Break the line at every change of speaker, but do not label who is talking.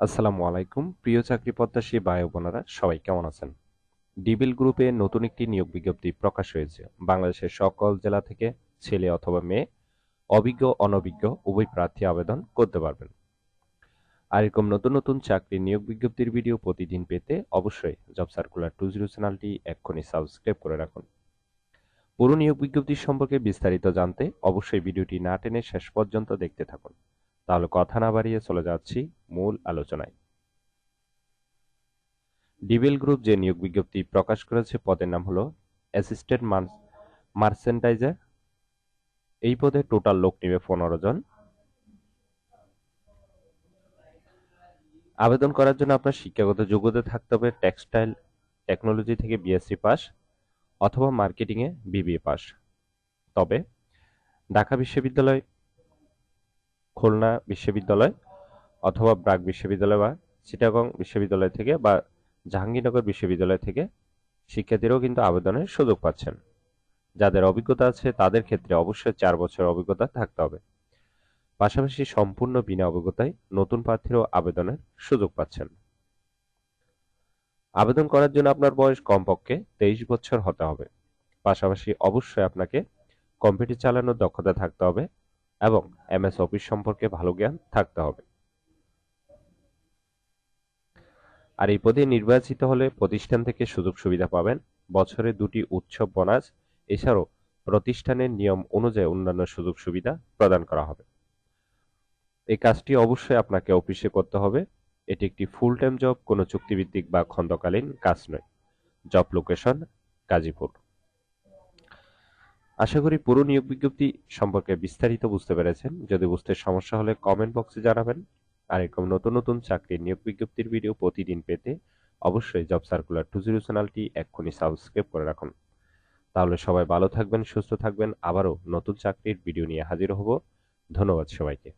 আসসালামু আলাইকুম। প্রিয় চাকরি প্রত্যাশী ভাই বোনেরা, সবাই কেমন আছেন? ডিবিল গ্রুপে নতুন একটি নিয়োগ বিজ্ঞপ্তি প্রকাশ হয়েছে। বাংলাদেশের সকল জেলা থেকে ছেলে অথবা মেয়ে, অভিজ্ঞ, অনভিজ্ঞ, উভয় প্রার্থী আবেদন করতে পারবেন। আর এরকম নতুন নতুন চাকরির নিয়োগ বিজ্ঞপ্তির ভিডিও প্রতিদিন পেতে অবশ্যই জব সার্কুলার টু জিরো চ্যানেলটি এক্ষুনি সাবস্ক্রাইব করে রাখুন। পুরো নিয়োগ বিজ্ঞপ্তি সম্পর্কে বিস্তারিত জানতে অবশ্যই ভিডিওটি না টেনে শেষ পর্যন্ত দেখতে থাকুন। তাহলে কথা না বাড়িয়ে চলে যাচ্ছি মূল আলোচনায়। ডিবেল গ্রুপ যে নিয়োগ বিজ্ঞপ্তি প্রকাশ করেছে, পদের নাম হলো অ্যাসিস্ট্যান্ট মার্সেন্টাইজার এই পদে টোটাল লোক নেবে পনেরো জন। আবেদন করার জন্য আপনার শিক্ষাগত যোগ্যতা থাকতে হবে, টেক্সটাইল, টেকনোলজি থেকে বিএসসি পাস অথবা মার্কেটিংয়ে বিবিএ পাস। তবে ঢাকা বিশ্ববিদ্যালয় খুলনা বিশ্ববিদ্যালয় অথবা ব্রাক বিশ্ববিদ্যালয় বা চিটাগং বিশ্ববিদ্যালয় থেকে বা জাহাঙ্গীরনগর বিশ্ববিদ্যালয় থেকে শিক্ষার্থীরাও কিন্তু আবেদনের সুযোগ পাচ্ছেন। যাদের অভিজ্ঞতা আছে, তাদের ক্ষেত্রে অবশ্যই চার বছর অভিজ্ঞতা থাকতে হবে। পাশাপাশি সম্পূর্ণ বিনা অভিজ্ঞতায় নতুন প্রার্থীরাও আবেদনের সুযোগ পাচ্ছেন। আবেদন করার জন্য আপনার বয়স কমপক্ষে তেইশ বছর হতে হবে। পাশাপাশি অবশ্যই আপনাকে কম্পিউটার চালানোর দক্ষতা থাকতে হবে। এবং এমএস অফিস সম্পর্কে ভালো জ্ঞান থাকতে হবে। আর এই পদে নির্বাচিত হলে প্রতিষ্ঠান থেকে সুযোগ সুবিধা পাবেন। বছরে দুটি উৎসব বোনাস, এছাড়াও প্রতিষ্ঠানের নিয়ম অনুযায়ী অন্যান্য সুযোগ সুবিধা প্রদান করা হবে। এই কাজটি অবশ্যই আপনাকে অফিসে করতে হবে। এটি একটি ফুল টাইম জব কোনো চুক্তিভিত্তিক বা খন্দকালীন কাজ নয়। Job location Gazipur. আশা করি পুরো নিয়োগ বিজ্ঞপ্তি সম্পর্কে বিস্তারিত বুঝতে পেরেছেন। যদি বুঝতে সমস্যা হলে কমেন্ট বক্সে জানাবেন। আর এরকম নতুন নতুন চাকরির নিয়োগ বিজ্ঞপ্তির ভিডিও প্রতিদিন পেতে অবশ্যই জব সার্কুলার টু জিরো চ্যানেলটি এক্ষুনি সাবস্ক্রাইব করে রাখুন। তাহলে সবাই ভালো থাকবেন, সুস্থ থাকবেন। আবারও নতুন চাকরির ভিডিও নিয়ে হাজির হব। ধন্যবাদ সবাইকে।